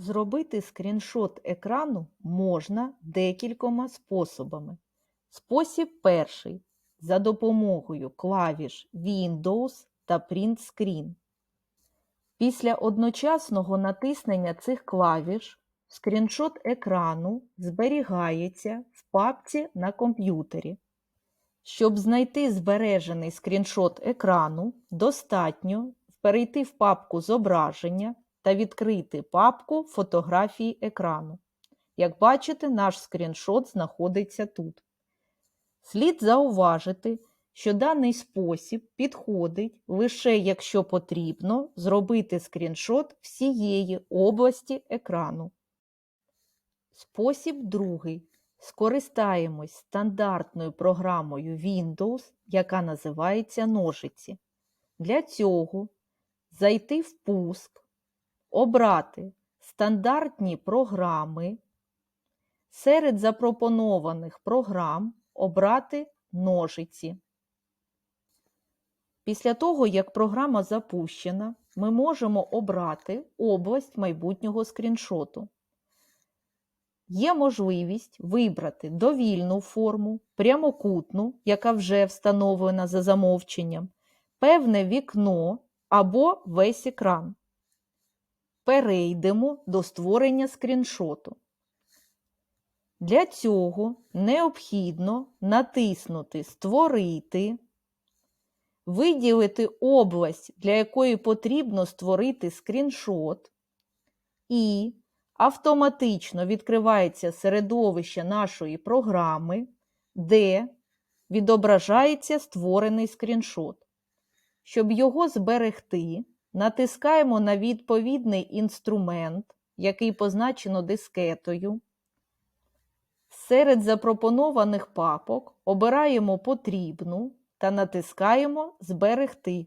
Зробити скріншот екрану можна декількома способами. Спосіб перший за допомогою клавіш Windows та Print Screen. Після одночасного натиснення цих клавіш скріншот екрану зберігається в папці на комп'ютері. Щоб знайти збережений скріншот екрану, достатньо перейти в папку Зображення та відкрити папку Фотографії екрану. Як бачите, наш скріншот знаходиться тут. Слід зауважити, що даний спосіб підходить лише якщо потрібно зробити скріншот всієї області екрану. Спосіб другий. Скористаємось стандартною програмою Windows, яка називається ножиці. Для цього зайти в пуск, обрати стандартні програми, серед запропонованих програм обрати ножиці. Після того, як програма запущена, ми можемо обрати область майбутнього скріншоту. Є можливість вибрати довільну форму, прямокутну, яка вже встановлена за замовченням, певне вікно або весь екран. Перейдемо до створення скріншоту. Для цього необхідно натиснути Створити, виділити область, для якої потрібно створити скріншот, і автоматично відкривається середовище нашої програми, де відображається створений скріншот. Щоб його зберегти, натискаємо на відповідний інструмент, який позначено дискетою. Серед запропонованих папок обираємо потрібну та натискаємо Зберегти.